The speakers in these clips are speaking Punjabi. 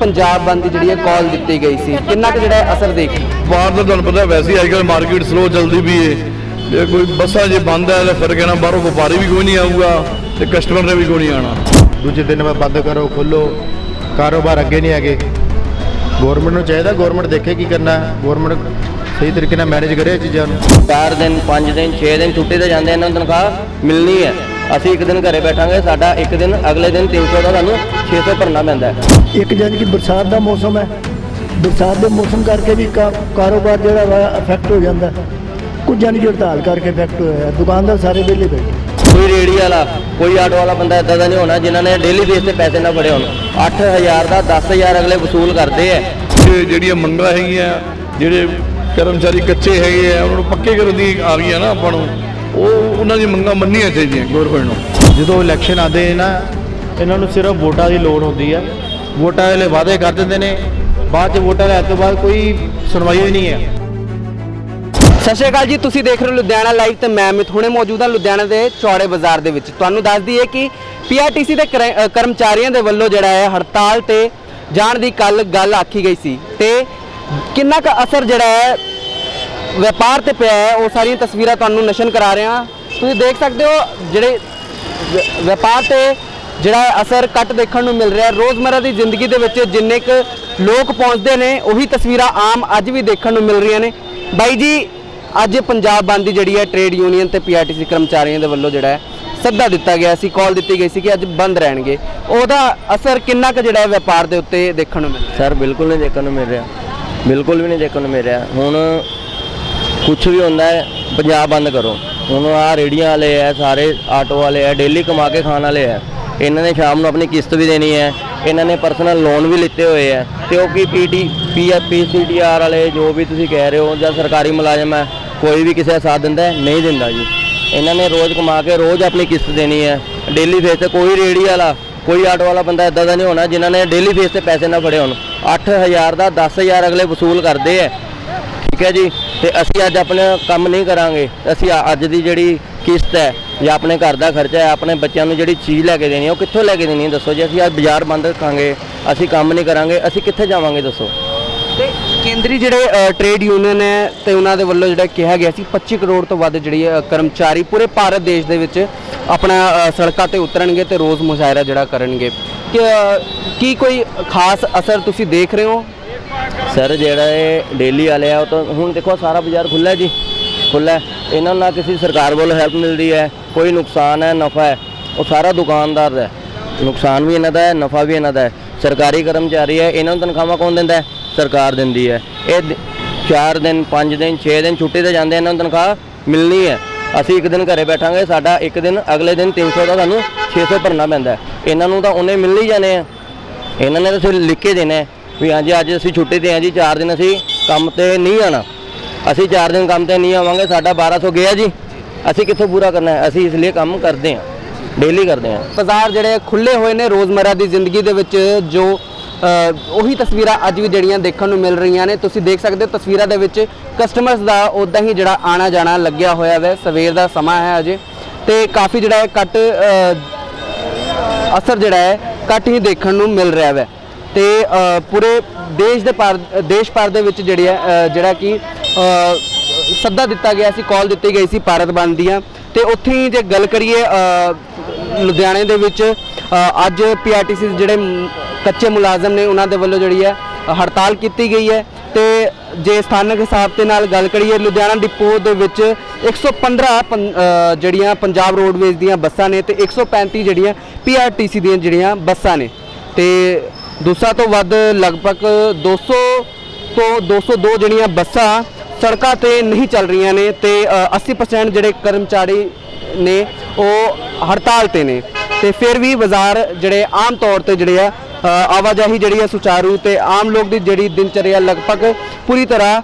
ਪੰਜਾਬ ਬੰਦ ਦੀ ਜਿਹੜੀ ਹੈ ਕਾਲ ਦਿੱਤੀ ਗਈ ਸੀ ਕਿੰਨਾ ਕੁ ਜਿਹੜਾ ਅਸਰ ਦੇਖ ਬਾਹਰ ਦਾ ਤੁਹਾਨੂੰ ਪਤਾ ਵੈਸੇ ਹੀ ਅੱਜਕੱਲ ਮਾਰਕੀਟ ਸਲੋ ਚੱਲਦੀ ਵੀ ਏ। ਜੇ ਕੋਈ ਬੱਸਾਂ ਜੇ ਬੰਦ ਹੈ ਤਾਂ ਫਿਰ ਕਹਿਣਾ ਬਾਹਰੋਂ ਵਪਾਰੀ ਵੀ ਕੋਈ ਨਹੀਂ ਆਊਗਾ ਤੇ ਕਸਟਮਰ ਨੇ ਵੀ ਕੋਈ ਨਹੀਂ ਆਣਾ ਦੂਜੇ ਦਿਨ ਮੈਂ ਬੰਦ ਕਰੋ ਖੋਲੋ। ਕਾਰੋਬਾਰ ਅੱਗੇ ਨਹੀਂ ਹੈਗੇ। ਗਵਰਨਮੈਂਟ ਨੂੰ ਚਾਹੀਦਾ ਗਵਰਨਮੈਂਟ ਦੇਖੇ ਕੀ ਕਰਨਾ। ਗਵਰਨਮੈਂਟ ਸਹੀ ਤਰੀਕੇ ਨਾਲ ਮੈਨੇਜ ਕਰੇ ਇਹ ਚੀਜ਼ਾਂ ਨੂੰ। 4 ਦਿਨ 5 ਦਿਨ 6 ਦਿਨ ਛੁੱਟੀ ਤੇ ਜਾਂਦੇ ਇਹਨਾਂ ਨੂੰ ਤਨਖਾਹ ਮਿਲਣੀ ਹੈ। ਅਸੀਂ ਇੱਕ ਦਿਨ ਘਰੇ ਬੈਠਾਂਗੇ ਸਾਡਾ ਇੱਕ ਦਿਨ ਅਗਲੇ ਦਿਨ 300 ਦਾ ਸਾਨੂੰ 600 ਭਰਨਾ ਪੈਂਦਾ ਹੈ। ਇੱਕ ਜਾਨੀ ਕਿ ਬਰਸਾਤ ਦਾ ਮੌਸਮ ਹੈ ਬਰਸਾਤ ਦੇ ਮੌਸਮ ਕਰਕੇ ਵੀ ਕਾਰੋਬਾਰ ਜਿਹੜਾ ਵਾ ਅਫੈਕਟ ਹੋ ਜਾਂਦਾ ਕੁਝ ਜਾਨੀ ਹੜਤਾਲ ਕਰਕੇ ਅਫੈਕਟ ਹੋਇਆ ਹੈ। ਦੁਕਾਨਦਾਰ ਸਾਰੇ ਵਿਹਲੇ ਬੈਠੇ ਕੋਈ ਰੇੜੀ ਵਾਲਾ ਕੋਈ ਆਟੋ ਵਾਲਾ ਬੰਦਾ ਇਦਾਂ ਦਾ ਨਹੀਂ ਹੋਣਾ ਜਿਨ੍ਹਾਂ ਨੇ ਡੇਲੀ ਬੇਸ ਤੇ ਪੈਸੇ ਨਾ ਫੜੇ ਹੋਣ। 8000 ਦਾ 10000 ਅਗਲੇ ਵਸੂਲ ਕਰਦੇ ਐ ਜਿਹੜੀਆਂ ਮੰਗਾਂ ਹੈਗੀਆਂ ਜਿਹੜੇ ਕਰਮਚਾਰੀ ਕੱਚੇ ਹੈਗੇ ਆ ਉਹਨਾਂ ਨੂੰ ਪੱਕੇ ਕਰਨ ਦੀ ਆ ਗਈਆਂ ਨਾ ਆਪਾਂ ਨੂੰ ਉਹ ਉਹਨਾਂ ਦੀ ਮੰਗਾਂ ਮੰਨੀਆਂ ਚਾਹੀਦੀਆਂ ਗਵਰਨਮੈਂਟ ਨੂੰ। ਜਦੋਂ ਇਲੈਕਸ਼ਨ ਆਉਂਦੇ ਨੇ ਨਾ ਇਹਨਾਂ ਨੂੰ ਸਿਰਫ ਵੋਟਾਂ ਦੀ ਲੋੜ ਹੁੰਦੀ ਹੈ ਵੋਟਾਂ ਵਾਲੇ ਵਾਅਦੇ ਕਰ ਦਿੰਦੇ ਨੇ ਬਾਅਦ ਚ ਵੋਟਾਂ ਲੈਣ ਤੋਂ ਬਾਅਦ ਕੋਈ ਸੁਣਵਾਈ ਹੀ ਨਹੀਂ ਹੈ ਸਤਿ ਸ਼੍ਰੀ ਅਕਾਲ ਜੀ ਤੁਸੀਂ ਦੇਖ ਰਹੇ ਹੋ ਲੁਧਿਆਣਾ ਲਾਈਵ ਤੇ ਮੈਂ ਅਮਿਤ ਹੁਣੇ ਮੌਜੂਦ ਹਾਂ ਲੁਧਿਆਣਾ ਦੇ ਚੌੜੇ ਬਾਜ਼ਾਰ ਦੇ ਵਿੱਚ। ਤੁਹਾਨੂੰ ਦੱਸ ਦਈਏ ਕਿ ਪੀਆਰਟੀਸੀ ਦੇ ਕਰਮਚਾਰੀਆਂ ਦੇ ਵੱਲੋਂ ਜਿਹੜਾ ਹੈ ਹੜਤਾਲ ਤੇ ਜਾਣ ਦੀ ਕੱਲ ਗੱਲ ਆਖੀ ਗਈ ਸੀ। ਤੇ ਕਿੰਨਾ ਕੁ ਅਸਰ ਜਿਹੜਾ ਹੈ ਵਪਾਰ ਤੇ ਪਿਆ ਹੈ ਉਹ ਸਾਰੀਆਂ ਤਸਵੀਰਾਂ ਤੁਹਾਨੂੰ ਨਸ਼ਨ ਕਰਾ ਰਹੇ। ਹਾਂ ਤੁਸੀਂ ਦੇਖ ਸਕਦੇ ਹੋ ਜਿਹੜੇ ਵਪਾਰ ਤੇ ਜਿਹੜਾ ਅਸਰ ਕੱਟ ਦੇਖਣ ਨੂੰ ਮਿਲ ਰਿਹਾ ਰੋਜ਼ਮਰਾ ਦੀ ਜ਼ਿੰਦਗੀ ਦੇ ਵਿੱਚ ਜਿੰਨੇ ਕੁ ਲੋਕ ਪਹੁੰਚਦੇ ਨੇ, ਉਹੀ ਤਸਵੀਰਾਂ ਆਮ ਅੱਜ ਵੀ ਦੇਖਣ ਨੂੰ ਮਿਲ ਰਹੀਆਂ ਨੇ। ਬਾਈ ਜੀ, ਅੱਜ ਪੰਜਾਬ ਬੰਦ ਦੀ ਜਿਹੜੀ ਹੈ ਟ੍ਰੇਡ ਯੂਨੀਅਨ ਤੇ ਪੀਆਰਟੀਸੀ ਕਰਮਚਾਰੀਆਂ ਦੇ ਵੱਲੋਂ ਜਿਹੜਾ ਹੈ ਸੱਦਾ ਦਿੱਤਾ ਗਿਆ ਸੀ ਕਾਲ ਦਿੱਤੀ ਗਈ ਸੀ ਕਿ ਅੱਜ ਬੰਦ ਰਹਿਣਗੇ। ਉਹਦਾ ਅਸਰ ਕਿੰਨਾ ਕੁ ਜਿਹੜਾ ਹੈ ਵਪਾਰ ਦੇ ਉੱਤੇ ਦੇਖਣ ਨੂੰ ਮਿਲ ਰਿਹਾ? ਸਰ ਬਿਲਕੁਲ ਨਹੀਂ ਦੇਖਣ ਨੂੰ ਮਿਲ ਰਿਹਾ। ਬਿਲਕੁਲ ਵੀ ਨਹੀਂ ਦੇਖਣ ਨੂੰ ਮਿਲ ਰਿਹਾ। ਹੁਣ ਕੁਝ ਵੀ ਹੁੰਦਾ ਹੈ, ਪੰਜਾਬ ਬੰਦ ਕਰੋ। ਹੁਣ ਆ ਰੇੜੀਆਂ ਵਾਲੇ ਐ ਸਾਰੇ ਆਟੋ ਵਾਲੇ ਐ ਡੇਲੀ ਕਮਾ ਕੇ ਖਾਣ ਵਾਲੇ ਐ ਇਹਨਾਂ ਨੇ ਸ਼ਾਮ ਨੂੰ ਆਪਣੀ ਕਿਸ਼ਤ ਵੀ ਦੇਣੀ ਹੈ ਇਹਨਾਂ ਨੇ ਪਰਸਨਲ ਲੋਨ ਵੀ ਲਿੱਤੇ ਹੋਏ ਹੈ ਤੇ ਉਹ ਕੀ ਪੀਟੀ ਪੀਸੀਟੀਆਰ ਵਾਲੇ, ਜੋ ਵੀ ਤੁਸੀਂ ਕਹਿ ਰਹੇ ਹੋ, ਜਾਂ ਸਰਕਾਰੀ ਮੁਲਾਜ਼ਮ ਹੈ ਕੋਈ ਵੀ ਕਿਸੇ ਦਾ ਸਾਥ ਦਿੰਦਾ ਨਹੀਂ ਦਿੰਦਾ ਜੀ। ਇਹਨਾਂ ਨੇ ਰੋਜ਼ ਕਮਾ ਕੇ ਰੋਜ਼ ਆਪਣੀ ਕਿਸ਼ਤ ਦੇਣੀ ਹੈ ਡੇਲੀ ਫੇਸ ਤੇ ਕੋਈ ਰੇੜੀ ਵਾਲਾ, ਕੋਈ ਆਟੋ ਵਾਲਾ ਬੰਦਾ ਇਦਾਂ ਦਾ ਨਹੀਂ ਹੋਣਾ, ਜਿਨ੍ਹਾਂ ਨੇ ਡੇਲੀ ਫੇਸ ਤੇ ਪੈਸੇ ਨਾ ਫੜੇ ਹੋਣ। 8000 ਦਾ 10000 ਅਗਲੇ ਵਸੂਲ ਕਰਦੇ ਐ ਠੀਕ ਹੈ ਜੀ, ਤੇ ਅਸੀਂ ਅੱਜ ਆਪਣਾ ਕੰਮ ਨਹੀਂ ਕਰਾਂਗੇ। ਅਸੀਂ ਅੱਜ ਦੀ ਜਿਹੜੀ ਕਿਸ਼ਤ ਹੈ, ਜਾਂ ਆਪਣੇ ਘਰ ਦਾ ਖਰਚਾ ਹੈ, ਆਪਣੇ ਬੱਚਿਆਂ ਨੂੰ ਜਿਹੜੀ ਚੀਜ਼ ਲੈ ਕੇ ਦੇਣੀ ਹੈ, ਉਹ ਕਿੱਥੋਂ ਲੈ ਕੇ ਦੇਣੀ ਹੈ? ਦੱਸੋ ਜੀ, ਅਸੀਂ ਅੱਜ ਬਾਜ਼ਾਰ ਬੰਦ ਰੱਖਾਂਗੇ, ਅਸੀਂ ਕੰਮ ਨਹੀਂ ਕਰਾਂਗੇ, ਅਸੀਂ ਕਿੱਥੇ ਜਾਵਾਂਗੇ ਦੱਸੋ? ਤੇ ਕੇਂਦਰੀ ਜਿਹੜੇ ਟ੍ਰੇਡ ਯੂਨੀਅਨ ਹੈ, ਤੇ ਉਹਨਾਂ ਦੇ ਵੱਲੋਂ ਜਿਹੜਾ ਕਿਹਾ ਗਿਆ ਸੀ 25 ਕਰੋੜ ਤੋਂ ਵੱਧ ਜਿਹੜੀ ਕਰਮਚਾਰੀ ਪੂਰੇ ਭਾਰਤ ਦੇਸ਼ ਦੇ ਵਿੱਚ ਆਪਣਾ ਸੜਕਾਂ ਤੇ ਉਤਰਨਗੇ ਤੇ ਰੋਜ਼ ਮੁਜ਼ਾਹਰਾ ਜਿਹੜਾ ਕਰਨਗੇ। ਕਿ ਕੀ ਕੋਈ ਖਾਸ ਅਸਰ ਤੁਸੀਂ ਦੇਖ ਰਹੇ ਹੋ? ਸਰ, ਜਿਹੜਾ ਇਹ ਡੇਲੀ ਵਾਲੇ ਆ, ਉਹ ਤਾਂ ਹੁਣ ਦੇਖੋ ਸਾਰਾ ਬਾਜ਼ਾਰ ਖੁੱਲਾ ਜੀ। ਖੁੱਲਾ ਇਹਨਾਂ ਨੂੰ ਨਾ ਕਿਸੇ ਸਰਕਾਰ ਵੱਲੋਂ ਹੈਲਪ ਮਿਲਦੀ ਹੈ, ਕੋਈ ਨੁਕਸਾਨ ਹੈ, ਨਫਾ ਹੈ। ਉਹ ਸਾਰਾ ਦੁਕਾਨਦਾਰ ਦਾ ਨੁਕਸਾਨ ਵੀ ਇਹਨਾਂ ਦਾ ਹੈ, ਨਫਾ ਵੀ ਇਹਨਾਂ ਦਾ ਹੈ। ਸਰਕਾਰੀ ਕਰਮਚਾਰੀ ਹੈ, ਇਹਨਾਂ ਨੂੰ ਤਨਖਾਹਾਂ ਕੌਣ ਦਿੰਦਾ ਸਰਕਾਰ ਦਿੰਦੀ ਹੈ। ਇਹ 4 ਦਿਨ 5 ਦਿਨ 6 ਦਿਨ ਛੁੱਟੀ ਤੇ ਜਾਂਦੇ ਇਹਨਾਂ ਨੂੰ ਤਨਖਾਹ ਮਿਲਣੀ ਹੈ। ਅਸੀਂ ਇੱਕ ਦਿਨ ਘਰੇ ਬੈਠਾਂਗੇ, ਸਾਡਾ ਇੱਕ ਦਿਨ, ਅਗਲੇ ਦਿਨ 300 ਦਾ ਸਾਨੂੰ 600 ਭਰਨਾ ਪੈਂਦਾ ਇਹਨਾਂ ਨੂੰ ਤਾਂ ਉਹਨੇ ਮਿਲ ਹੀ ਜਾਣੇ ਆ। ਇਹਨਾਂ ਨੇ ਤਾਂ ਸਿਰ ਲਿਖ ਕੇ ਦੇਣਾ ਹੈ ਵੀ ਹਾਂਜੀ ਅੱਜ ਅਸੀਂ ਛੁੱਟੀ ਤੇ ਹਾਂ ਜੀ 4 ਦਿਨ ਅਸੀਂ ਕੰਮ ਤੇ ਨਹੀਂ ਆਣਾ ਅਸੀਂ 4 ਦਿਨ ਕੰਮ ਤੇ ਨਹੀਂ ਆਵਾਂਗੇ, ਸਾਡਾ 1200 ਗਿਆ ਜੀ। ਅਸੀਂ ਕਿੱਥੋਂ ਪੂਰਾ ਕਰਨਾ ਹੈ? ਅਸੀਂ ਇਸ ਲਈ ਕੰਮ ਕਰਦੇ ਹਾਂ ਡੇਲੀ ਕਰਦੇ ਹਾਂ। ਬਾਜ਼ਾਰ ਜਿਹੜੇ ਖੁੱਲੇ ਹੋਏ ਨੇ ਰੋਜ਼ਮਰਾ ਦੀ ਜ਼ਿੰਦਗੀ ਦੇ ਵਿੱਚ, ਜੋ ਉਹੀ ਤਸਵੀਰਾਂ ਅੱਜ ਵੀ ਜਿਹੜੀਆਂ ਦੇਖਣ ਨੂੰ ਮਿਲ ਰਹੀਆਂ ਨੇ। ਤੁਸੀਂ ਦੇਖ ਸਕਦੇ ਹੋ ਤਸਵੀਰਾਂ ਦੇ ਵਿੱਚ ਕਸਟਮਰਸ ਦਾ ਉਦਾਂ ਹੀ ਜਿਹੜਾ ਆਣਾ ਜਾਣਾ ਲੱਗਿਆ ਹੋਇਆ ਹੈ ਸਵੇਰ ਦਾ ਸਮਾਂ ਹੈ ਅਜੇ। ਤੇ ਕਾਫੀ ਜਿਹੜਾ ਹੈ ਕੱਟ ਅਸਰ ਜਿਹੜਾ ਹੈ, ਘੱਟ ਹੀ ਦੇਖਣ ਨੂੰ ਮਿਲ ਰਿਹਾ ਹੈ ਤੇ ਪੂਰੇ ਦੇਸ਼ ਦੇ ਪਰ ਦੇਸ਼ ਭਰ ਦੇ ਵਿੱਚ ਜਿਹੜੀ ਹੈ ਜਿਹੜਾ ਕਿ ਸੱਦਾ ਦਿੱਤਾ ਗਿਆ ਸੀ ਕਾਲ ਦਿੱਤੀ ਗਈ ਸੀ ਭਾਰਤ ਬੰਦ ਦੀਆਂ। ਤੇ ਉੱਥੇ ਹੀ ਜੇ ਗੱਲ ਕਰੀਏ ਲੁਧਿਆਣੇ ਦੇ ਵਿੱਚ ਅ, ਅੱਜ ਪੀਆਰਟੀਸੀ ਜਿਹੜੇ ਕੱਚੇ ਮੁਲਾਜ਼ਮ ਨੇ ਉਹਨਾਂ ਦੇ ਵੱਲੋਂ ਜਿਹੜੀ ਹੈ ਹੜਤਾਲ ਕੀਤੀ ਗਈ ਹੈ। ਤੇ ਜੇ ਸਥਾਨਕ ਹਿਸਾਬ ਦੇ ਨਾਲ ਗੱਲ ਕਰੀਏ ਲੁਧਿਆਣਾ ਡਿਪੋ ਦੇ ਵਿੱਚ 115 ਪੰ- ਜਿਹੜੀਆਂ ਪੰਜਾਬ ਰੋਡਵੇਜ਼ ਦੀਆਂ ਬੱਸਾਂ ਨੇ ਤੇ 135 ਜਿਹੜੀਆਂ ਪੀਆਰਟੀਸੀ ਦੀਆਂ ਜਿਹੜੀਆਂ ਬੱਸਾਂ ਨੇ। ਤੇ 200 ਤੋਂ ਵੱਧ ਲਗਭਗ 200 ਤੋਂ 202 ਜਿਹੜੀਆਂ ਬੱਸਾਂ ਸੜਕਾਂ ਤੇ ਨਹੀਂ ਚੱਲ ਰਹੀਆਂ ਨੇ ਤੇ ਅ, 80% ਜਿਹੜੇ ਕਰਮਚਾਰੀ ਨੇ ਉਹ ਹੜਤਾਲ ਤੇ ਨੇ। ਤੇ ਫਿਰ ਵੀ ਬਾਜ਼ਾਰ ਜਿਹੜੇ ਆਮ ਤੌਰ ਤੇ ਜਿਹੜੇ ਆ ਆਵਾਜਾਈ ਜਿਹੜੀ ਹੈ ਸੁਚਾਰੂ ਤੇ ਆਮ ਲੋਕ ਦੀ ਜਿਹੜੀ ਦਿਨਚਰਿਆ ਲਗਭਗ ਪੂਰੀ ਤਰ੍ਹਾਂ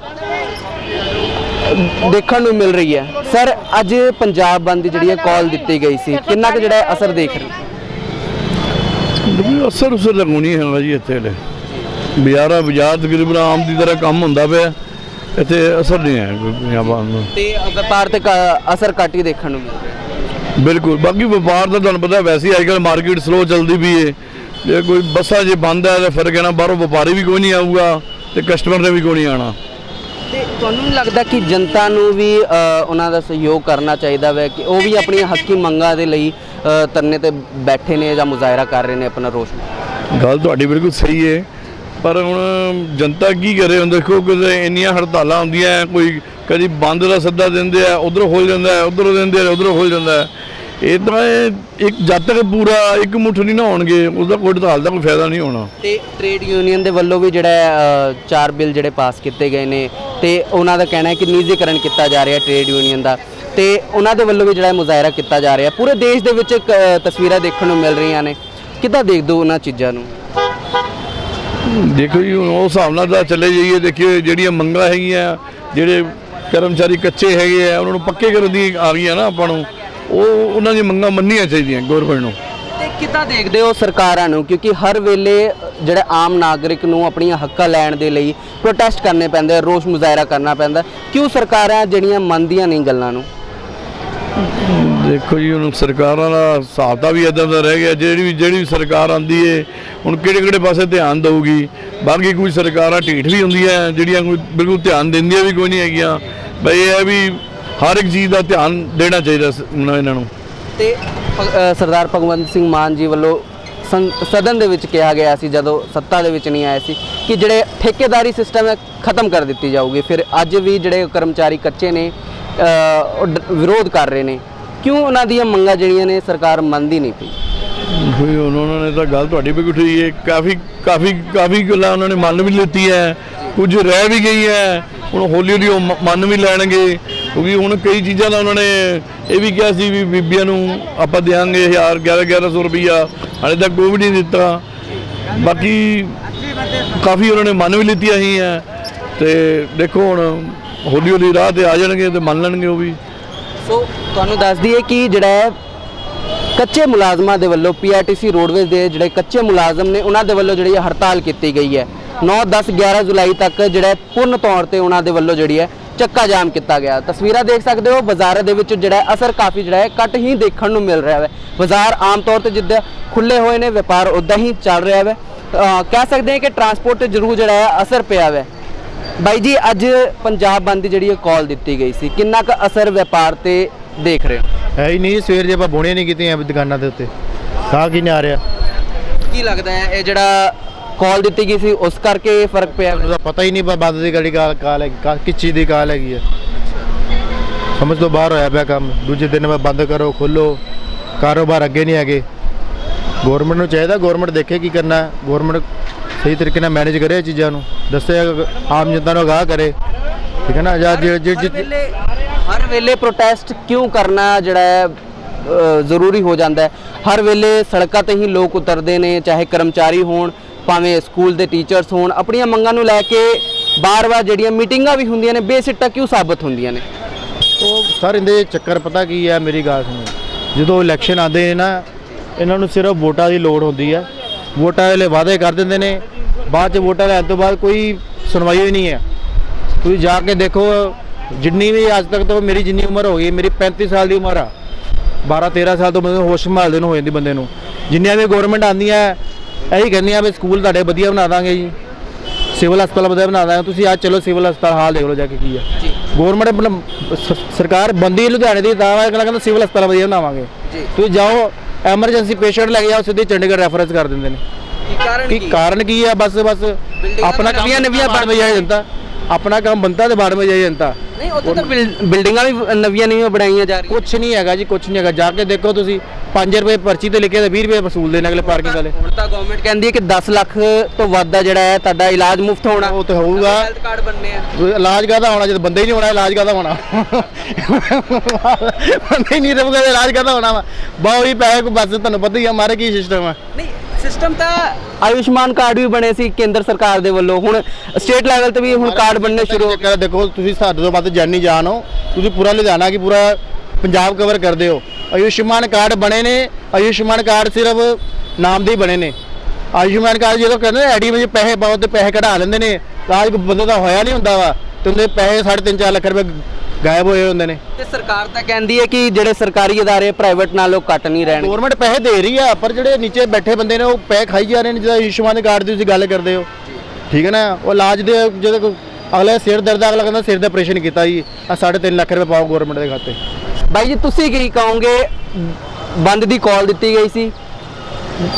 ਦੇਖਣ ਨੂੰ ਮਿਲ ਰਹੀ ਹੈ। ਸਰ ਅੱਜ ਪੰਜਾਬ ਬੰਦ ਦੀ ਜਿਹੜੀ ਹੈ ਕਾਲ ਦਿੱਤੀ ਗਈ ਸੀ। ਕਿੰਨਾ ਕੁ ਜਿਹੜਾ ਅਸਰ ਦੇਖ ਰਹੇ ਅਸਰ ਉਸਰ ਲੱਗੂ ਨਹੀਂ ਹੈਗਾ ਜੀ ਇੱਥੇ ਹਲੇ। ਬਾਜ਼ਾਰਾਂ ਬਾਜ਼ਾਰ ਤਕਰੀਬਨ ਆਮ ਦੀ ਤਰ੍ਹਾਂ ਕੰਮ ਹੁੰਦਾ ਪਿਆ। ਇੱਥੇ ਅਸਰ ਨਹੀਂ ਹੈ ਕੋਈ ਪੰਜਾਬ ਨੂੰ। ਤੇ ਵਪਾਰ ਤੇ ਕ- ਅਸਰ ਘੱਟ ਹੀ ਦੇਖਣ ਨੂੰ ਮਿਲ ਰਿਹਾ। ਬਿਲਕੁਲ। ਬਾਕੀ ਵਪਾਰ ਦਾ ਤੁਹਾਨੂੰ ਪਤਾ ਵੈਸੇ ਹੀ ਅੱਜਕੱਲ ਮਾਰਕੀਟ ਸਲੋ ਚੱਲਦੀ ਵੀ ਏ। ਜੇ ਕੋਈ ਬੱਸਾਂ ਜੇ ਬੰਦ ਹੈ ਤਾਂ ਫਿਰ ਕਹਿਣਾ ਬਾਹਰੋਂ ਵਪਾਰੀ ਵੀ ਕੋਈ ਨਹੀਂ ਆਊਗਾ ਤੇ ਕਸਟਮਰ ਨੇ ਵੀ ਕੋਈ ਨਹੀਂ ਆਣਾ ਤੁਹਾਨੂੰ ਨਹੀਂ ਲੱਗਦਾ ਕਿ ਜਨਤਾ ਨੂੰ ਵੀ ਉਹਨਾਂ ਦਾ ਸਹਿਯੋਗ ਕਰਨਾ ਚਾਹੀਦਾ ਵੈ ਕਿ ਉਹ ਵੀ ਆਪਣੀਆਂ ਹੱਕੀ ਮੰਗਾਂ ਦੇ ਲਈ ਅ, ਧਰਨੇ ਤੇ ਬੈਠੇ ਨੇ ਜਾਂ ਮੁਜ਼ਾਹਰਾ ਕਰ ਰਹੇ ਨੇ ਆਪਣਾ ਰੋਸ਼? ਗੱਲ ਤੁਹਾਡੀ ਬਿਲਕੁਲ ਸਹੀ ਹੈ ਪਰ ਹੁਣ ਜਨਤਾ ਕੀ ਕਰੇ? ਹੁਣ ਦੇਖੋ ਕਿ ਇੰਨੀਆਂ ਹੜਤਾਲਾਂ ਹੁੰਦੀਆਂ ਕੋਈ ਕਦੀ ਬੰਦ ਦਾ ਸੱਦਾ ਦਿੰਦੇ ਆ ਉਧਰੋਂ ਖੁੱਲ ਜਾਂਦਾ ਹੈ ਦਿੰਦੇ ਆ ਉਧਰੋਂ ਖੁੱਲ ਜਾਂਦਾ ਇਹ ਤਾਂ ਇਹ ਇੱਕ ਜਦ ਤੱਕ ਪੂਰਾ ਇੱਕ ਮੁੱਠ ਨਹੀਂ ਨਾ ਹੋਣਗੇ ਉਹਦਾ ਕੋਈ ਹੜਤਾਲ ਦਾ ਕੋਈ ਫਾਇਦਾ ਨਹੀਂ ਹੋਣਾ। ਤੇ ਟ੍ਰੇਡ ਯੂਨੀਅਨ ਦੇ ਵੱਲੋਂ ਵੀ ਜਿਹੜਾ ਹੈ, ਅ, ਚਾਰ ਬਿੱਲ ਜਿਹੜੇ ਪਾਸ ਕੀਤੇ ਗਏ ਨੇ ਤੇ ਉਹਨਾਂ ਦਾ ਕਹਿਣਾ ਹੈ ਕਿ ਨਿੱਜੀਕਰਨ ਕੀਤਾ ਜਾ ਰਿਹਾ ਟ੍ਰੇਡ ਯੂਨੀਅਨ ਦਾ। ਤੇ ਉਹਨਾਂ ਦੇ ਵੱਲੋਂ ਵੀ ਜਿਹੜਾ ਹੈ ਮੁਜ਼ਾਹਰਾ ਕੀਤਾ ਜਾ ਰਿਹਾ। ਪੂਰੇ ਦੇਸ਼ ਦੇ ਵਿੱਚ ਕ- ਤਸਵੀਰਾਂ ਦੇਖਣ ਨੂੰ ਮਿਲ ਰਹੀਆਂ ਨੇ। ਕਿੱਦਾਂ ਦੇਖਦੇ ਹੋ ਉਹਨਾਂ ਚੀਜ਼ਾਂ ਨੂੰ? ਦੇਖੋ ਜੀ ਹੁਣ ਉਸ ਹਿਸਾਬ ਨਾਲ ਤਾਂ ਚੱਲੇ ਜਾਈਏ। ਦੇਖਿਓ ਜਿਹੜੀਆਂ ਮੰਗਾਂ ਹੈਗੀਆਂ ਜਿਹੜੇ ਕਰਮਚਾਰੀ ਕੱਚੇ ਹੈਗੇ ਆ ਉਹਨਾਂ ਨੂੰ ਪੱਕੇ ਕਰਨ ਦੀ ਆ ਗਈਆਂ ਨਾ ਆਪਾਂ ਨੂੰ। ਉਹ ਉਹਨਾਂ ਦੀਆਂ ਮੰਗਾਂ ਮੰਨੀਆਂ ਚਾਹੀਦੀਆਂ ਗਵਰਨਮੈਂਟ ਨੂੰ। ਤੇ ਕਿੱਦਾਂ ਦੇਖਦੇ ਹੋ ਸਰਕਾਰਾਂ ਨੂੰ? ਕਿਉਂਕਿ ਹਰ ਵੇਲੇ ਜਿਹੜਾ ਆਮ ਨਾਗਰਿਕ ਨੂੰ ਆਪਣੀਆਂ ਹੱਕਾਂ ਲੈਣ ਦੇ ਲਈ ਪ੍ਰੋਟੈਸਟ ਕਰਨੇ ਪੈਂਦੇ ਆ ਰੋਸ ਮੁਜ਼ਾਹਰਾ ਕਰਨਾ ਪੈਂਦਾ ਕਿਉਂ ਸਰਕਾਰਾਂ ਜਿਹੜੀਆਂ ਮੰਨਦੀਆਂ ਨਹੀਂ ਗੱਲਾਂ ਨੂੰ? ਦੇਖੋ ਜੀ ਹੁਣ ਸਰਕਾਰਾਂ ਦਾ ਹਿਸਾਬ ਤਾਂ ਵੀ ਇਦਾਂ ਦਾ ਰਹਿ ਗਿਆ। ਜਿਹੜੀ ਵੀ ਜਿਹੜੀ ਵੀ ਸਰਕਾਰ ਆਂਦੀ ਏ ਹੁਣ ਕਿਹੜੇ ਕਿਹੜੇ ਪਾਸੇ ਧਿਆਨ ਦਊਗੀ? ਬਾਕੀ ਕੋਈ ਸਰਕਾਰਾਂ ਢੀਠ ਵੀ ਹੁੰਦੀਆਂ ਜਿਹੜੀਆਂ ਕੋਈ ਬਿਲਕੁਲ ਧਿਆਨ ਦਿੰਦੀਆਂ ਵੀ ਕੋਈ ਨਹੀਂ ਹੈਗੀਆਂ। ਬਈ ਇਹ ਵੀ ਹਰ ਇੱਕ ਚੀਜ਼ ਦਾ ਧਿਆਨ ਦੇਣਾ ਚਾਹੀਦਾ ਸ- ਇਹਨਾਂ ਨੂੰ। ਤੇ ਅ, ਸਰਦਾਰ ਭਗਵੰਤ ਸਿੰਘ ਮਾਨ ਜੀ ਵੱਲੋਂ ਸੰ- ਸਦਨ ਦੇ ਵਿੱਚ ਕਿਹਾ ਗਿਆ ਸੀ ਜਦੋਂ ਸੱਤਾ ਦੇ ਵਿੱਚ ਨਹੀਂ ਆਏ ਸੀ ਕਿ ਜਿਹੜੇ ਠੇਕੇਦਾਰੀ ਸਿਸਟਮ ਹੈ ਖਤਮ ਕਰ ਦਿੱਤੀ ਜਾਊਗੀ। ਫਿਰ ਅੱਜ ਵੀ ਜਿਹੜੇ ਕਰਮਚਾਰੀ ਕੱਚੇ ਨੇ ਅ, ਉਹ ਡ- ਵਿਰੋਧ ਕਰ ਰਹੇ ਨੇ। ਕਿਉਂ ਉਹਨਾਂ ਦੀਆਂ ਮੰਗਾਂ ਜਿਹੜੀਆਂ ਨੇ ਸਰਕਾਰ ਮੰਨਦੀ ਨਹੀਂ ਪਈ? ਕੋਈ ਹੁਣ ਉਹਨਾਂ ਨੇ ਤਾਂ ਗੱਲ ਤੁਹਾਡੀ ਵੀ ਉਠਾਈ ਹੈ। ਕਾਫੀ ਕਾਫੀ ਕਾਫੀ ਗੱਲਾਂ ਉਹਨਾਂ ਨੇ ਮੰਨ ਵੀ ਲਿੱਤੀ ਹੈ ਕੁਝ ਰਹਿ ਵੀ ਗਈ ਹੈ ਹੁਣ ਹੌਲੀ ਹੌਲੀ ਉਹ ਮ- ਮੰਨ ਵੀ ਲੈਣਗੇ। ਕਿਉਂਕਿ ਹੁਣ ਕਈ ਚੀਜ਼ਾਂ ਦਾ ਉਹਨਾਂ ਨੇ ਇਹ ਵੀ ਕਿਹਾ ਸੀ ਵੀ ਬੀਬੀਆਂ ਨੂੰ ਆਪਾਂ ਦੇਾਂਗੇ 1000 11 1100 ਰੁਪਈਆ। ਹਾਲੇ ਤੱਕ ਕੋਈ ਵੀ ਨਹੀਂ ਦਿੱਤਾ। ਬਾਕੀ ਕਾਫੀ ਉਹਨਾਂ ਨੇ ਮੰਨ ਵੀ ਲਿੱਤੀਆਂ ਹੀ ਹੈ ਤੇ ਦੇਖੋ ਹੁਣ ਹੌਲੀ ਹੌਲੀ ਰਾਹ ਤੇ ਆ ਜਾਣਗੇ ਤੇ ਮੰਨ ਲੈਣਗੇ ਉਹ ਵੀ। ਸੋ ਤੁਹਾਨੂੰ ਦੱਸ ਦਈਏ ਕਿ ਜਿਹੜਾ ਕੱਚੇ ਮੁਲਾਜ਼ਮਾਂ ਦੇ ਵੱਲੋਂ ਪੀਆਰਟੀਸੀ ਰੋਡਵੇਜ਼ ਦੇ ਜਿਹੜੇ ਕੱਚੇ ਮੁਲਾਜ਼ਮ ਨੇ, ਉਹਨਾਂ ਦੇ ਵੱਲੋਂ ਜਿਹੜੀ ਹੈ ਹੜਤਾਲ ਕੀਤੀ ਗਈ ਹੈ। 9 10 11 ਜੁਲਾਈ ਤੱਕ ਜਿਹੜਾ ਪੂਰਨ ਤੌਰ ਤੇ ਉਹਨਾਂ ਦੇ ਵੱਲੋਂ ਜਿਹੜੀ ਹੈ ਚੱਕਾ ਜਾਮ ਕੀਤਾ ਗਿਆ। ਤਸਵੀਰਾਂ ਦੇਖ ਸਕਦੇ ਹੋ ਬਾਜ਼ਾਰ ਦੇ ਵਿੱਚ ਜਿਹੜਾ ਅਸਰ ਕਾਫੀ ਜਿਹੜਾ ਹੈ ਘੱਟ ਹੀ ਦੇਖਣ ਨੂੰ ਮਿਲ ਰਿਹਾ ਹੈ। ਬਾਜ਼ਾਰ ਆਮ ਤੌਰ ਤੇ ਜਿੱਦਾਂ ਖੁੱਲੇ ਹੋਏ ਨੇ ਵਪਾਰ ਉਦਾਂ ਹੀ ਚੱਲ ਰਿਹਾ ਹੈ। ਕਹਿ ਸਕਦੇ ਹਾਂ ਕਿ ਟਰਾਂਸਪੋਰਟ ਤੇ ਜ਼ਰੂਰ ਜਿਹੜਾ ਹੈ ਅਸਰ ਪਿਆ ਹੈ। ਬਾਈ ਜੀ ਅੱਜ ਪੰਜਾਬ ਬੰਦ ਦੀ ਜਿਹੜੀ ਕਾਲ ਦਿੱਤੀ ਗਈ ਸੀ ਕਿੰਨਾ ਕੁ ਅਸਰ ਵਪਾਰ ਤੇ ਦੇਖ ਰਹੇ ਹੋ? ਹੈ ਹੀ ਨਹੀਂ ਸਵੇਰ ਜੇ ਆਪਾਂ ਬੋਣੀਆਂ ਨਹੀਂ ਕੀਤੀਆਂ ਦੁਕਾਨਾਂ ਦੇ ਉੱਤੇ ਸਾਹ ਕੀ ਨਹੀਂ ਆ ਰਿਹਾ। ਕੀ ਲੱਗਦਾ ਹੈ ਇਹ ਜਿਹੜਾ ਕਾਲ ਦਿੱਤੀ ਗਈ ਸੀ ਉਸ ਕਰਕੇ ਇਹ ਫ਼ਰਕ ਪਿਆ। ਉਹਦਾ ਪਤਾ ਹੀ ਨਹੀਂ ਬੰਦ ਦੀ ਗੜੀ ਕਾਲ ਕਾਲ ਹੈ ਕਿਸ ਚੀਜ਼ ਦੀ ਕਾਲ ਹੈਗੀ ਹੈ। ਸਮਝ ਤੋਂ ਬਾਹਰ ਹੋਇਆ ਪਿਆ ਕੰਮ। ਦੂਜੇ ਦਿਨ ਮੈਂ ਬੰਦ ਕਰੋ ਖੋਲੋ ਕਾਰੋਬਾਰ ਅੱਗੇ ਨਹੀਂ ਹੈਗੇ। ਗਵਰਨਮੈਂਟ ਨੂੰ ਚਾਹੀਦਾ ਗਵਰਨਮੈਂਟ ਦੇਖੇ ਕੀ ਕਰਨਾ ਗਵਰਨਮੈਂਟ ਸਹੀ ਤਰੀਕੇ ਨਾਲ ਮੈਨੇਜ ਕਰੇ ਇਹ ਚੀਜ਼ਾਂ ਨੂੰ। ਦੱਸੇ ਆਮ ਜਨਤਾ ਨੂੰ ਅਗਾਹ ਕਰੇ। ਠੀਕ ਹੈ ਨਾ? ਜਾਂ ਜੇ ਜੇ- ਹਰ ਵੇਲੇ ਪ੍ਰੋਟੈਸਟ ਕਿਉਂ ਕਰਨਾ ਜਿਹੜਾ ਹੈ ਜ਼ਰੂਰੀ ਹੋ ਜਾਂਦਾ ਹੈ? ਹਰ ਵੇਲੇ ਸੜਕਾਂ ਤੇ ਹੀ ਲੋਕ ਉਤਰਦੇ ਨੇ ਚਾਹੇ ਕਰਮਚਾਰੀ ਹੋਣ ਭਾਵੇਂ ਸਕੂਲ ਦੇ ਟੀਚਰਸ ਹੋਣ, ਆਪਣੀਆਂ ਮੰਗਾਂ ਨੂੰ ਲੈ ਕੇ ਬਾਰ-ਬਾਰ ਜਿਹੜੀਆਂ ਮੀਟਿੰਗਾਂ ਵੀ ਹੁੰਦੀਆਂ ਨੇ, ਬੇਸਿੱਟਾ ਕਿਉਂ ਸਾਬਤ ਹੁੰਦੀਆਂ ਨੇ? ਉਹ ਸਰ, ਇਹਦੇ ਚੱਕਰ ਪਤਾ ਕੀ ਹੈ, ਮੇਰੀ ਗੱਲ ਸੁਣੋ। ਜਦੋਂ ਇਲੈਕਸ਼ਨ ਆਉਂਦੇ ਨੇ ਨਾ, ਇਹਨਾਂ ਨੂੰ ਸਿਰਫ ਵੋਟਾਂ ਦੀ ਲੋੜ ਹੁੰਦੀ ਹੈ। ਵੋਟਾਂ ਵੇਲੇ ਵਾਅਦੇ ਕਰ ਦਿੰਦੇ ਨੇ। ਬਾਅਦ ਚ ਵੋਟਾਂ ਲੈਣ ਤੋਂ ਬਾਅਦ ਕੋਈ ਸੁਣਵਾਈ ਹੀ ਨਹੀਂ ਹੈ। ਤੁਸੀਂ ਜਾ ਕੇ ਦੇਖੋ, ਜਿੰਨੀ ਵੀ ਅੱਜ ਤੱਕ ਤੋਂ ਮੇਰੀ ਜਿੰਨੀ ਉਮਰ ਹੋ ਗਈ, ਮੇਰੀ 35 ਸਾਲ ਦੀ ਉਮਰ ਆ। 12 13 ਸਾਲ ਤੋਂ ਬੰਦੇ ਨੂੰ ਹੋਸ਼ ਸੰਭਾਲਦੇ ਨੂੰ ਹੋ ਜਾਂਦੀ ਬੰਦੇ ਨੂੰ। ਜਿੰਨੀਆਂ ਵੀ ਗਵਰਨਮੈਂਟ ਆਉਂਦੀਆਂ ਇਹੀ ਕਹਿੰਦੀਆਂ ਵੀ ਸਕੂਲ ਤੁਹਾਡੇ ਵਧੀਆ ਬਣਾ ਦਾਂਗੇ ਜੀ। ਸਿਵਲ ਹਸਪਤਾਲ ਵਧੀਆ ਬਣਾ ਦਾਂਗੇ। ਤੁਸੀਂ ਅੱਜ ਚਲੋ ਸਿਵਲ ਹਸਪਤਾਲ ਹਾਲ ਦੇਖ ਲਓ ਜਾ ਕੇ ਕੀ ਹੈ ਗਵਰਨਮੈਂਟ ਆਪਣਾ ਸ- ਸਰਕਾਰ ਬੰਦੀ ਲੁਧਿਆਣੇ ਦੀ ਤਾਂ ਅਗਲਾ ਕਹਿੰਦਾ ਸਿਵਲ ਹਸਪਤਾਲ ਵਧੀਆ ਬਣਾਵਾਂਗੇ। ਜੀ। ਤੁਸੀਂ ਜਾਓ ਐਮਰਜੈਂਸੀ ਪੇਸ਼ੈਂਟ ਲੈ ਕੇ ਜਾਓ ਸਿੱਧੀ ਚੰਡੀਗੜ੍ਹ ਰੈਫਰੈਂਸ ਕਰ ਦਿੰਦੇ ਨੇ। ਕੀ ਕਾਰਨ ਕੀ ਕਾਰਨ ਕੀ ਹੈ ਬਸ ਬਸ। ਆਪਣਾ ਨਵੀਆਂ ਬਾੜ ਵਿੱਚ ਜਾਏ ਜਨਤਾ ਆਪਣਾ ਕੰਮ ਬੰਦਾ ਤੇ ਬਾੜ ਵਿੱਚ ਜਾਏ ਜਨਤਾ। ਨਹੀਂ ਉੱਥੇ ਤਾਂ ਬਿਲ- ਬਿਲਡਿੰਗਾਂ ਵੀ ਨਵੀਆਂ ਨਵੀਆਂ ਬਣਾਈਆਂ ਜਾ ਰਹੀਆਂ। ਕੁਛ ਨਹੀਂ ਹੈਗਾ ਜੀ ਕੁਛ ਨਹੀਂ ਹੈਗਾ। ਜਾ ਕੇ ਦੇਖੋ ਤੁਸੀਂ 5 ਰੁਪਏ ਪਰਚੀ ਤੇ ਲਿਖੇ ਤੇ 20 ਰੁਪਏ ਵਸੂਲ ਦੇਣ ਅਗਲੇ ਪਾਰਕਿੰਗ ਵਾਲੇ। ਹੁਣ ਤਾਂ ਗਵਰਨਮੈਂਟ ਕਹਿੰਦੀ ਹੈ ਕਿ 10 ਲੱਖ ਤੋਂ ਵੱਧ ਦਾ ਜਿਹੜਾ ਹੈ ਤੁਹਾਡਾ ਇਲਾਜ ਮੁਫਤ ਹੋਣਾ। ਉਹ ਤੇ ਹੋਊਗਾ। ਹੈਲਥ ਕਾਰਡ ਬਣਨੇ ਆ। ਇਲਾਜ ਕਾਹਦਾ ਹੋਣਾ? ਜਦ ਬੰਦੇ ਹੀ ਨਹੀਂ ਹੋਣਾ ਇਲਾਜ ਕਾਹਦਾ ਹੋਣਾ? ਬੰਦੇ ਹੀ ਨਹੀਂ ਰਹੂਗਾ ਤੇ ਇਲਾਜ ਕਾਹਦਾ ਹੋਣਾ ਵਾ? ਬਾ ਉਹੀ ਪੈਸੇ ਕੋ ਬਸ ਤੁਹਾਨੂੰ ਪਤਾ ਹੀ ਆ ਮਾਰੇ ਕੀ ਸਿਸਟਮ ਆ। ਨਹੀਂ ਸਿਸਟਮ ਤਾਂ ਆਯੁਸ਼ਮਾਨ ਕਾਰਡ ਵੀ ਬਣੇ ਸੀ ਕੇਂਦਰ ਸਰਕਾਰ ਦੇ ਵੱਲੋਂ। ਹੁਣ ਸਟੇਟ ਲੈਵਲ ਤੇ ਵੀ ਹੁਣ ਕਾਰਡ ਬਣਨੇ ਸ਼ੁਰੂ ਹੋ ਗਏ ਦੇਖੋ ਤੁਸੀਂ ਸਾਡੇ ਤੋਂ ਵੱਧ ਜਾਨੀ ਜਾਣ ਹੋ। ਤੁਸੀਂ ਪੂਰਾ ਲੁਧਿਆਣਾ ਕੀ ਪੂਰਾ ਪੰਜਾਬ ਕਵਰ ਕਰਦੇ ਹੋ। ਆਯੁਸ਼ਮਾਨ ਕਾਰਡ ਬਣੇ ਨੇ ਆਯੁਸ਼ਮਾਨ ਕਾਰਡ ਸਿਰਫ ਨਾਮ ਦੇ ਹੀ ਬਣੇ ਨੇ। ਆਯੁਸ਼ਮਾਨ ਕਾਰਡ ਜਦੋਂ ਕਹਿੰਦੇ ਐਡੀ ਵਿੱਚ ਪੈਸੇ ਪਾਓ ਤੇ ਪੈਸੇ ਕਢਾ ਲੈਂਦੇ ਨੇ ਰਾਜ ਬੰਦੇ ਦਾ ਹੋਇਆ ਨਹੀਂ ਹੁੰਦਾ ਵਾ। ਤੇ ਉਹਦੇ ਪੈਸੇ 3.5 4 ਲੱਖ ਰੁਪਏ ਗਾਇਬ ਹੋਏ ਹੁੰਦੇ ਨੇ। ਤੇ ਸਰਕਾਰ ਤਾਂ ਕਹਿੰਦੀ ਹੈ ਕਿ ਜਿਹੜੇ ਸਰਕਾਰੀ ਅਦਾਰੇ ਪ੍ਰਾਈਵੇਟ ਨਾਲੋਂ ਘੱਟ ਨਹੀਂ ਰਹਿਣਗੇ। ਗਵਰਨਮੈਂਟ ਪੈਸੇ ਦੇ ਰਹੀ ਆ ਪਰ ਜਿਹੜੇ ਨੀਚੇ ਬੈਠੇ ਬੰਦੇ ਨੇ ਉਹ ਪੈਸੇ ਖਾਈ ਜਾ ਰਹੇ ਨੇ ਜਿਹਦਾ ਆਯੁਸ਼ਮਾਨ ਕਾਰਡ ਦੀ ਤੁਸੀਂ ਗੱਲ ਕਰਦੇ ਹੋ। ਠੀਕ ਹੈ ਨਾ? ਉਹ ਇਲਾਜ ਦੇ ਜਦੋਂ ਕੋਈ ਅਗਲੇ ਸਿਰ ਦਰਦ ਆ, ਅਗਲਾ ਕਹਿੰਦਾ ਸਿਰ ਦਾ ਆਪਰੇਸ਼ਨ ਕੀਤਾ ਜੀ। ਆ 3.5 ਲੱਖ ਰੁਪਏ ਪਾਓ ਗਵਰਨਮੈਂਟ ਦੇ ਖਾਤੇ। ਬਾਈ ਜੀ ਤੁਸੀਂ ਕੀ ਕਹੋਗੇ? ਬੰਦ ਦੀ ਕਾਲ ਦਿੱਤੀ ਗਈ ਸੀ।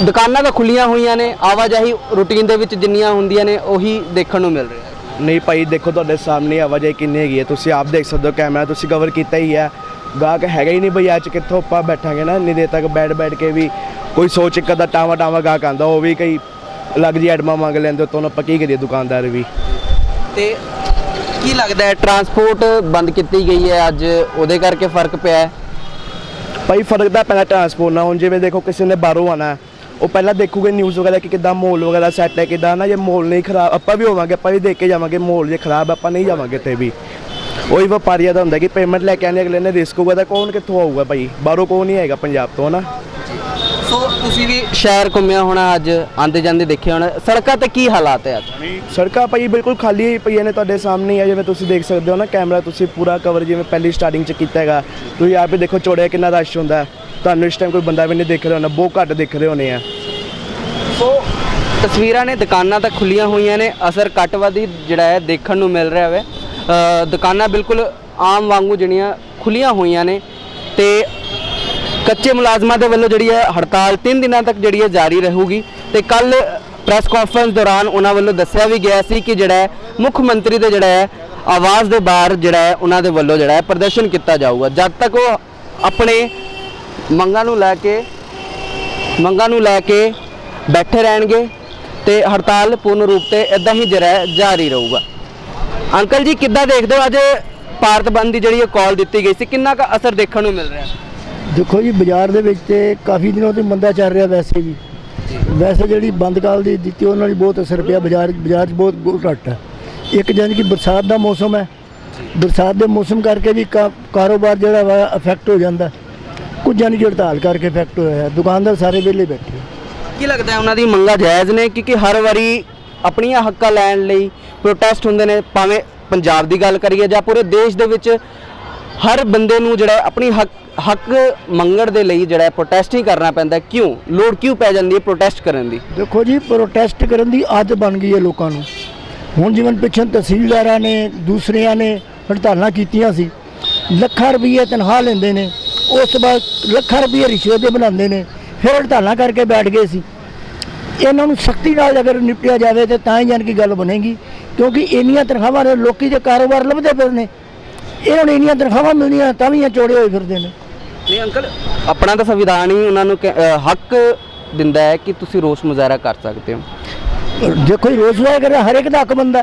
ਦੁਕਾਨਾਂ ਤਾਂ ਖੁੱਲੀਆਂ ਹੋਈਆਂ ਨੇ ਆਵਾਜਾਈ ਰੂਟੀਨ ਦੇ ਵਿੱਚ ਜਿੰਨੀਆਂ ਹੁੰਦੀਆਂ ਨੇ ਉਹੀ ਦੇਖਣ ਨੂੰ ਮਿਲ ਰਿਹਾ ਨਹੀਂ ਭਾਈ ਦੇਖੋ ਤੁਹਾਡੇ ਸਾਹਮਣੇ ਆਵਾਜਾਈ ਕਿੰਨੀ ਹੈਗੀ ਹੈ। ਤੁਸੀਂ ਆਪ ਦੇਖ ਸਕਦੇ ਹੋ ਕੈਮਰਾ ਤੁਸੀਂ ਕਵਰ ਕੀਤਾ ਹੀ ਹੈ। ਗਾਹਕ ਹੈਗਾ ਹੀ ਨਹੀਂ ਬਈ ਅੱਜ ਕਿੱਥੋਂ ਆਪਾਂ ਬੈਠਾਂਗੇ ਨਾ ਇੰਨੀ ਦੇਰ ਤੱਕ ਬੈਠ ਬੈਠ ਕੇ ਵੀ ਕੋਈ ਸੋਚ ਇੱਕ ਦਾ ਟਾਵਾ ਟਾਵਾ ਗਾਹਕ ਆਂਦਾ ਉਹ ਵੀ ਕਈ ਲੱਗ ਜੀ ਐਡਮਾ ਮੰਗ ਲੈਂਦੇ ਉਤੋਂ ਆਪਾਂ ਕੀ ਕਰੀਏ ਦੁਕਾਨਦਾਰ ਵੀ। ਤੇ ਕੀ ਲੱਗਦਾ ਹੈ ਟਰਾਂਸਪੋਰਟ ਬੰਦ ਕੀਤੀ ਗਈ ਹੈ ਅੱਜ ਉਹਦੇ ਕਰਕੇ ਫ਼ਰਕ ਪਿਆ ਹੈ? ਭਾਈ ਫ਼ਰਕ ਤਾਂ ਪੈਣਾ ਟਰਾਂਸਪੋਰਟ ਨਾਲ ਹੁਣ ਜਿਵੇਂ ਦੇਖੋ ਕਿਸੇ ਨੇ ਬਾਹਰੋਂ ਆਣਾ ਹੈ, ਉਹ ਪਹਿਲਾਂ ਦੇਖੂਗੇ ਨਿਊਜ਼ ਵਗੈਰਾ ਕਿ ਕਿੱਦਾਂ ਮਾਹੌਲ ਵਗੈਰਾ ਸੈੱਟ ਹੈ, ਕਿੱਦਾਂ ਨਾ, ਜੇ ਮਾਹੌਲ ਨਹੀਂ ਖਰਾਬ, ਆਪਾਂ ਵੀ ਹੋਵਾਂਗੇ, ਆਪਾਂ ਵੀ ਦੇਖ ਕੇ ਜਾਵਾਂਗੇ ਮਾਹੌਲ ਜੇ ਖਰਾਬ, ਆਪਾਂ ਨਹੀਂ ਜਾਵਾਂਗੇ ਤੇ ਵੀ। ਉਹੀ ਵਪਾਰੀਆਂ ਦਾ ਹੁੰਦਾ ਕਿ ਪੇਮੈਂਟ ਲੈ ਕੇ ਆਣੇ ਅਗਲੇ ਨੇ ਰਿਸਕ ਹੋਊਗਾ ਤਾਂ ਕੌਣ ਕਿੱਥੋਂ ਆਊਗਾ ਭਾਈ? ਬਾਹਰੋਂ ਕੌਣ ਨਹੀਂ ਆਏਗਾ ਪੰਜਾਬ ਤੋਂ ਨਾ ਤੁਸੀਂ ਵੀ ਸ਼ਹਿਰ ਘੁੰਮਿਆ ਹੋਣਾ ਅੱਜ ਆਂਦੇ ਜਾਂਦੇ ਦੇਖਿਆ ਹੋਣਾ। ਸੜਕਾਂ ਤੇ ਕੀ ਹਾਲਾਤ ਹੈ ਅੱਜ? ਸੜਕਾਂ ਭਾਈ ਬਿਲਕੁਲ ਖਾਲੀ ਪਈਆਂ ਨੇ ਤੁਹਾਡੇ ਸਾਹਮਣੇ ਹੈ ਜਿਵੇਂ ਤੁਸੀਂ ਦੇਖ ਸਕਦੇ ਹੋ ਨਾ ਕੈਮਰਾ ਤੁਸੀਂ ਪੂਰਾ ਕਵਰ ਜਿਵੇਂ ਪਹਿਲੀ ਸਟਾਰਟਿੰਗ ਚ ਕੀਤਾ ਹੈਗਾ। ਤੁਸੀਂ ਆਪ ਦੇਖੋ ਚੋੜਿਆ ਕਿੰਨਾ ਰਸ਼ ਹੁੰਦਾ। ਤੁਹਾਨੂੰ ਇਸ ਟਾਈਮ ਕੋਈ ਬੰਦਾ ਵੀ ਨਹੀਂ ਦਿਖ ਰਿਹਾ ਹੋਣਾ ਬਹੁਤ ਘੱਟ ਦਿਖ ਰਹੇ ਹੋਣੇ ਆ। ਸੋ ਤਸਵੀਰਾਂ ਨੇ ਦੁਕਾਨਾਂ ਤਾਂ ਖੁੱਲੀਆਂ ਹੋਈਆਂ ਨੇ ਅਸਰ ਘੱਟਵਾਦੀ ਜਿਹੜਾ ਹੈ ਦੇਖਣ ਨੂੰ ਮਿਲ ਰਿਹਾ ਹੈ ਦੁਕਾਨਾਂ ਬਿਲਕੁਲ ਆਮ ਵਾਂਗੂ ਜਿਹੜੀਆਂ ਖੁੱਲੀਆਂ ਹੋਈਆਂ ਨੇ ਤੇ ਕੱਚੇ ਮੁਲਾਜ਼ਮਾਂ ਦੇ ਵੱਲੋਂ ਜਿਹੜੀ ਹੈ ਹੜਤਾਲ 3 ਦਿਨਾਂ ਤੱਕ ਜਿਹੜੀ ਹੈ ਜਾਰੀ ਰਹੂਗੀ ਤੇ ਕੱਲ ਪ੍ਰੈਸ ਕਾਨਫਰੰਸ ਦੌਰਾਨ ਉਹਨਾਂ ਵੱਲੋਂ ਦੱਸਿਆ ਵੀ ਗਿਆ ਸੀ ਕਿ ਜਿਹੜਾ ਮੁੱਖ ਮੰਤਰੀ ਦੇ ਜਿਹੜਾ ਹੈ ਆਵਾਜ਼ ਦੇ ਬਾਹਰ ਜਿਹੜਾ ਹੈ ਉਹਨਾਂ ਦੇ ਵੱਲੋਂ ਜਿਹੜਾ ਹੈ ਪ੍ਰਦਰਸ਼ਨ ਕੀਤਾ ਜਾਊਗਾ। ਜਦ ਤੱਕ ਉਹ ਆਪਣੇ ਮੰਗਾਂ ਨੂੰ ਲੈ ਕੇ, ਮੰਗਾਂ ਨੂੰ ਲੈ ਕੇ ਬੈਠੇ ਰਹਿਣਗੇ ਤੇ ਹੜਤਾਲ ਪੂਰਨ ਰੂਪ ਤੇ ਇਦਾਂ ਹੀ ਜਿਹੜਾ ਜਾਰੀ ਰਹੂਗਾ। ਅੰਕਲ ਜੀ, ਕਿੱਦਾਂ ਦੇਖਦੇ ਹੋ? ਅੱਜ ਭਾਰਤ ਬੰਦ ਦੀ ਜਿਹੜੀ ਕਾਲ ਦਿੱਤੀ ਗਈ ਸੀ, ਕਿੰਨਾ ਕੁ ਅਸਰ ਦੇਖਣ ਨੂੰ ਮਿਲ ਰਿਹਾ? ਹੈ ਦੇਖੋ ਜੀ, ਬਾਜ਼ਾਰ ਦੇ ਵਿੱਚ ਤੇ ਕਾਫੀ ਦਿਨੋਂ ਤੋਂ ਮੰਦਾ ਚੱਲ ਰਿਹਾ ਵੈਸੇ ਵੀ ਵੈਸੇ ਜਿਹੜੀ ਬੰਦ ਕਾਲ ਦੀ ਦਿੱਤੀ, ਉਹਨਾਂ ਨਾਲ ਬਹੁਤ ਅਸਰ ਪਿਆ। ਬਾਜ਼ਾਰ ਬਾਜ਼ਾਰ 'ਚ ਬਹੁਤ ਘੱਟ ਹੈ। ਇੱਕ ਜਾਨੀ ਕਿ ਬਰਸਾਤ ਦਾ ਮੌਸਮ ਹੈ। ਬਰਸਾਤ ਦੇ ਮੌਸਮ ਕਰਕੇ ਵੀ ਕਾ- ਕਾਰੋਬਾਰ ਜਿਹੜਾ ਵਾ ਅਫੈਕਟ ਹੋ ਜਾਂਦਾ। ਕੁਝ ਜਾਨੀ ਹੜਤਾਲ ਕਰਕੇ ਅਫੈਕਟ ਹੋਇਆ ਦੁਕਾਨਦਾਰ ਸਾਰੇ ਵਿਹਲੇ ਬੈਠੇ ਕੀ ਲੱਗਦਾ ਉਹਨਾਂ ਦੀ ਮੰਗਾਂ ਜਾਇਜ਼ ਨੇ? ਕਿਉਂਕਿ ਹਰ ਵਾਰੀ ਆਪਣੀਆਂ ਹੱਕਾਂ ਲੈਣ ਲਈ ਪ੍ਰੋਟੈਸਟ ਹੁੰਦੇ ਨੇ। ਭਾਵੇਂ ਪੰਜਾਬ ਦੀ ਗੱਲ ਕਰੀਏ ਜਾਂ ਪੂਰੇ ਦੇਸ਼ ਦੇ ਵਿੱਚ ਹਰ ਬੰਦੇ ਨੂੰ ਜਿਹੜਾ ਆਪਣੀ ਹੱਕ ਹੱਕ ਮੰਗਣ ਦੇ ਲਈ ਜਿਹੜਾ ਪ੍ਰੋਟੈਸਟ ਹੀ ਕਰਨਾ ਪੈਂਦਾ ਕਿਉਂ? ਲੋੜ ਕਿਉਂ ਪੈ ਜਾਂਦੀ ਹੈ ਪ੍ਰੋਟੈਸਟ ਕਰਨ ਦੀ? ਦੇਖੋ ਜੀ ਪ੍ਰੋਟੈਸਟ ਕਰਨ ਦੀ ਆਦਤ ਬਣ ਗਈ ਹੈ ਲੋਕਾਂ ਨੂੰ। ਹੁਣ ਜਿਵੇਂ ਪਿੱਛੇ ਤਹਿਸੀਲਦਾਰਾਂ ਨੇ, ਦੂਸਰਿਆਂ ਨੇ ਹੜਤਾਲਾਂ ਕੀਤੀਆਂ ਸੀ। ਲੱਖਾਂ ਰੁਪਏ ਤਨਖਾਹ ਲੈਂਦੇ ਨੇ। ਉਸ ਤੋਂ ਬਾਅਦ ਲੱਖਾਂ ਰੁਪਏ ਰਿਸ਼ਵਤ ਦੇ ਬਣਾਉਂਦੇ ਨੇ। ਫਿਰ ਹੜਤਾਲਾਂ ਕਰਕੇ ਬੈਠ ਗਏ ਸੀ। ਇਹਨਾਂ ਨੂੰ ਸਖਤੀ ਨਾਲ ਅਗਰ ਨਿਪਟਿਆ ਜਾਵੇ ਤੇ ਤਾਂ ਹੀ ਜਾਨ ਕੀ ਗੱਲ ਬਣੇਗੀ। ਕਿਉਂਕਿ ਇੰਨੀਆਂ ਤਨਖਾਹਾਂ ਨੇ, ਲੋਕੀ ਦੇ ਕਾਰੋਬਾਰ ਲੱਭਦੇ ਪਏ ਨੇ। ਇਹਨਾਂ ਨੂੰ ਇੰਨੀਆਂ ਤਨਖਾਹਾਂ ਮਿਲਦੀਆਂ ਤਾਂ ਵੀ ਇਹ ਚੋੜੇ ਹੋਏ ਫਿਰਦੇ ਨੇ। ਨਹੀਂ ਅੰਕਲ ਆਪਣਾ ਤਾਂ ਸੰਵਿਧਾਨ ਹੀ ਉਹਨਾਂ ਨੂੰ ਕਹਿ- ਅਹ ਹੱਕ ਦਿੰਦਾ ਹੈ ਕਿ ਤੁਸੀਂ ਰੋਸ ਮੁਜ਼ਾਹਰਾ ਕਰ ਸਕਦੇ ਹੋ। ਦੇਖੋ ਜੀ ਰੋਜ਼ਗਾਰ ਕਰ ਹਰ ਇੱਕ ਦਾ ਹੱਕ ਬੰਦਾ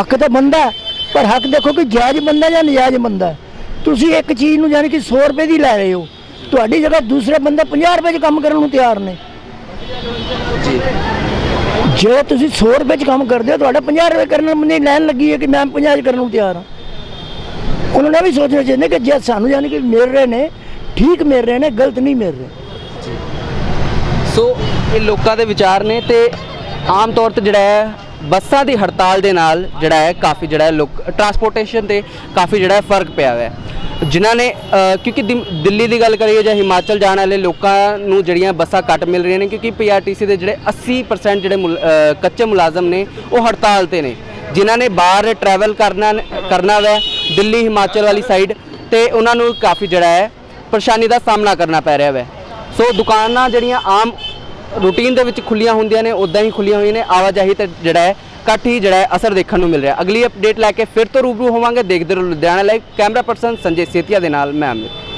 ਹੱਕ ਤਾਂ ਬੰਦਾ ਹੈ, ਪਰ ਹੱਕ ਦੇਖੋ ਕਿ ਜਾਇਜ਼ ਬੰਦਾ ਜਾਂ ਨਜਾਇਜ਼ ਬੰਦਾ ਹੈ। ਤੁਸੀਂ ਇੱਕ ਚੀਜ਼ ਨੂੰ ਯਾਨੀ ਕਿ 100 ਰੁਪਏ ਦੀ ਲੈ ਰਹੇ ਹੋ ਤੁਹਾਡੀ ਜਗ੍ਹਾ ਦੂਸਰੇ ਬੰਦੇ 50 ਰੁਪਏ 'ਚ ਕੰਮ ਕਰਨ ਨੂੰ ਤਿਆਰ ਨੇ। ਜੀ। ਜੇ ਤੁਸੀਂ 100 ਰੁਪਏ 'ਚ ਕੰਮ ਕਰਦੇ ਹੋ ਤੁਹਾਡਾ 50 ਰੁਪਏ ਕਰਨ ਨੂੰ ਬੰਦੇ ਲੈਣ ਲੱਗੀ ਹੈ ਕਿ ਮੈਂ 50 'ਚ ਕਰਨ ਨੂੰ ਤਿਆਰ ਹਾਂ। ਉਹਨਾਂ ਨੇ ਵੀ ਸੋਚਣਾ ਚਾਹੀਦਾ ਕਿ ਜੇ ਸਾਨੂੰ ਯਾਨੀ ਕਿ ਮਿਲ ਰਹੇ ਨੇ, ਠੀਕ ਮਿਲ ਰਹੇ ਨੇ, ਗਲਤ ਨਹੀਂ ਮਿਲ ਰਹੇ। ਸੋ ਇਹ ਲੋਕਾਂ ਦੇ ਵਿਚਾਰ ਨੇ ਤੇ ਆਮ ਤੌਰ ਤੇ ਜਿਹੜਾ ਹੈ, ਬੱਸਾਂ ਦੀ ਹੜਤਾਲ ਦੇ ਨਾਲ ਜਿਹੜਾ ਹੈ, ਕਾਫੀ ਜਿਹੜਾ ਲੋਕ ਟਰਾਂਸਪੋਰਟੇਸ਼ਨ ਤੇ ਕਾਫੀ ਜਿਹੜਾ ਫ਼ਰਕ ਪਿਆ ਹੋਇਆ ਜਿਨ੍ਹਾਂ ਨੇ ਕਿਉਂਕਿ ਦਿਮ- ਦਿੱਲੀ ਦੀ ਗੱਲ ਕਰੀਏ ਜਾਂ ਹਿਮਾਚਲ ਜਾਣ ਵਾਲੇ ਲੋਕਾਂ ਨੂੰ ਜਿਹੜੀਆਂ ਬੱਸਾਂ ਘੱਟ ਮਿਲ ਰਹੀਆਂ ਨੇ, ਕਿਉਂਕਿ ਪੀਆਰਟੀਸੀ ਦੇ ਜਿਹੜੇ 80% ਜਿਹੜੇ ਮੁਲ- ਕੱਚੇ ਮੁਲਾਜ਼ਮ ਨੇ, ਉਹ ਹੜਤਾਲ ਤੇ ਨੇ। ਜਿਨ੍ਹਾਂ ਨੇ ਬਾਹਰ ਟਰੈਵਲ ਕਰਨਾ ਕਰਨਾ ਵੈ ਦਿੱਲੀ, ਹਿਮਾਚਲ ਵਾਲੀ ਸਾਈਡ ਤੇ ਉਹਨਾਂ ਨੂੰ ਕਾਫੀ ਜਿਹੜਾ ਹੈ ਪਰੇਸ਼ਾਨੀ ਦਾ ਸਾਹਮਣਾ ਕਰਨਾ ਪੈ ਰਿਹਾ ਵੈ। ਸੋ ਦੁਕਾਨਾਂ ਜਿਹੜੀਆਂ ਆਮ ਰੂਟੀਨ ਦੇ ਵਿੱਚ ਖੁੱਲੀਆਂ ਹੁੰਦੀਆਂ ਨੇ ਉਦਾਂ ਹੀ ਖੁੱਲੀਆਂ ਹੋਈਆਂ ਨੇ, ਆਵਾਜਾਈ ਤੇ ਜਿਹੜਾ ਹੈ ਘੱਟ ਹੀ ਜਿਹੜਾ ਹੈ ਅਸਰ ਦੇਖਣ ਨੂੰ ਮਿਲ ਰਿਹਾ। ਅਗਲੀ ਅਪਡੇਟ ਲੈ ਕੇ ਫਿਰ ਤੋਂ ਰੂਬਰੂ ਹੋਵਾਂਗੇ, ਦੇਖਦੇ ਰਹੋ Ludhiana live camera person Sanjay Setia ਦੇ ਨਾਲ, ਮੈਂ ਅਮਿਤ।